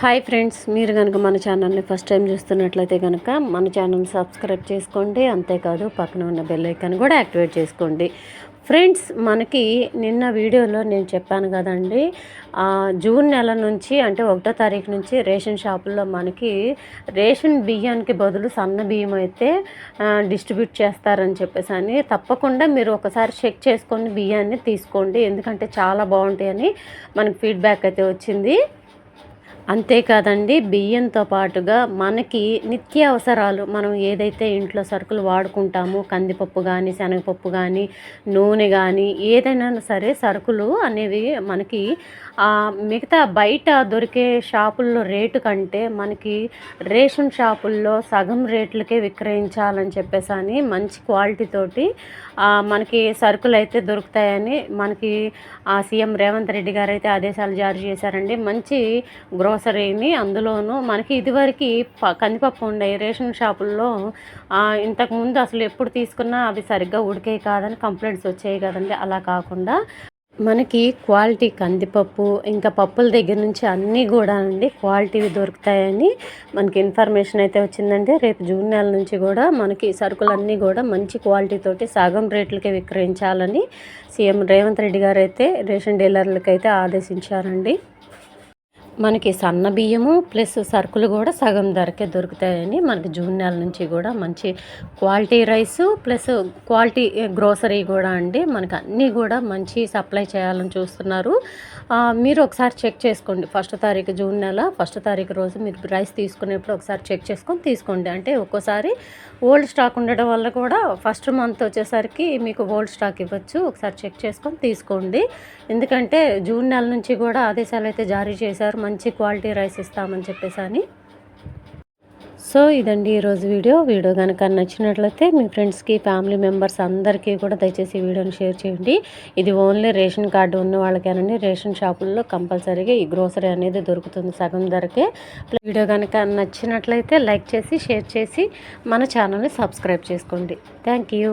Hi friends మీరు కనుక మన ఛానల్ని ఫస్ట్ టైం చూస్తున్నట్లయితే కనుక మన ఛానల్ సబ్స్క్రైబ్ చేసుకోండి. అంతేకాదు పక్కన ఉన్న బెల్ ఐకాన్ కూడా యాక్టివేట్ చేసుకోండి. ఫ్రెండ్స్ మనకి నిన్న వీడియోలో నేను చెప్పాను కదండి జూన్ నెల నుంచి అంటే ఒకటో తారీఖు నుంచి రేషన్ షాపుల్లో మనకి రేషన్ బియ్యానికి బదులు సన్న బియ్యం అయితే డిస్ట్రిబ్యూట్ చేస్తారని చెప్పేసి అని తప్పకుండా మీరు ఒకసారి చెక్ చేసుకొని బియ్యాన్ని తీసుకోండి. ఎందుకంటే చాలా బాగుంటాయని మనకి ఫీడ్బ్యాక్ అయితే వచ్చింది. అంతేకాదండి బియ్యంతో పాటుగా మనకి నిత్య అవసరాలు మనం ఏదైతే ఇంట్లో సరుకులు వాడుకుంటామో కందిపప్పు కానీ శనగపప్పు కానీ నూనె కానీ ఏదైనా సరే సరుకులు అనేవి మనకి మిగతా బయట దొరికే షాపుల్లో రేటు కంటే మనకి రేషన్ షాపుల్లో సగం రేట్లకే విక్రయించాలని చెప్పేసి అని మంచి క్వాలిటీతోటి మనకి సరుకులు అయితే దొరుకుతాయని మనకి ఆ సీఎం రేవంత్ రెడ్డి గారు అయితే ఆదేశాలు జారీ చేశారండి. మంచి గ్రోసరీని అందులోనూ మనకి ఇదివరకు ప కందిపప్పు ఉండే రేషన్ షాపుల్లో ఇంతకుముందు అసలు ఎప్పుడు తీసుకున్నా అవి సరిగ్గా ఉడికే కాదని కంప్లైంట్స్ వచ్చాయి కదండి. అలా కాకుండా మనకి క్వాలిటీ కందిపప్పు ఇంకా పప్పుల దగ్గర నుంచి అన్నీ కూడా అండి క్వాలిటీవి దొరుకుతాయని మనకి ఇన్ఫర్మేషన్ అయితే వచ్చిందంటే రేపు జూన్ నెల నుంచి కూడా మనకి సరుకులన్నీ కూడా మంచి క్వాలిటీతోటి సగం రేట్లకే విక్రయించాలని సీఎం రేవంత్ రెడ్డి గారు అయితే రేషన్ డీలర్లకైతే ఆదేశించారండి. మనకి సన్న బియ్యము ప్లస్ సరుకులు కూడా సగం ధరకే దొరుకుతాయని మనకి జూన్ నెల నుంచి కూడా మంచి quality rice plus quality grocery కూడా అండి. మనకి అన్నీ కూడా మంచి సప్లై చేయాలని చూస్తున్నారు. మీరు ఒకసారి చెక్ చేసుకోండి. ఫస్ట్ తారీఖు జూన్ నెల ఫస్ట్ తారీఖు రోజు మీరు రైస్ తీసుకునేప్పుడు ఒకసారి చెక్ చేసుకొని తీసుకోండి. అంటే ఒక్కోసారి ఓల్డ్ స్టాక్ ఉండడం వల్ల కూడా ఫస్ట్ మంత్ వచ్చేసరికి మీకు ఓల్డ్ స్టాక్ ఇవ్వచ్చు. ఒకసారి చెక్ చేసుకొని తీసుకోండి. ఎందుకంటే జూన్ నెల నుంచి కూడా ఆదేశాలు అయితే జారీ చేశారు. మంచి క్వాలిటీ రైస్ ఇస్తామని చెప్పేసి అని. సో ఇదండి ఈరోజు వీడియో. వీడియో కనుక నచ్చినట్లయితే మీ ఫ్రెండ్స్కి ఫ్యామిలీ మెంబర్స్ అందరికీ కూడా దయచేసి వీడియోని షేర్ చేయండి. ఇది ఓన్లీ రేషన్ కార్డు ఉన్న వాళ్ళకేనండి. రేషన్ షాపుల్లో కంపల్సరీగా ఈ గ్రోసరీ అనేది దొరుకుతుంది సగం ధరకే. వీడియో కనుక నచ్చినట్లయితే లైక్ చేసి షేర్ చేసి మన ఛానల్ని సబ్స్క్రైబ్ చేసుకోండి. Thank you.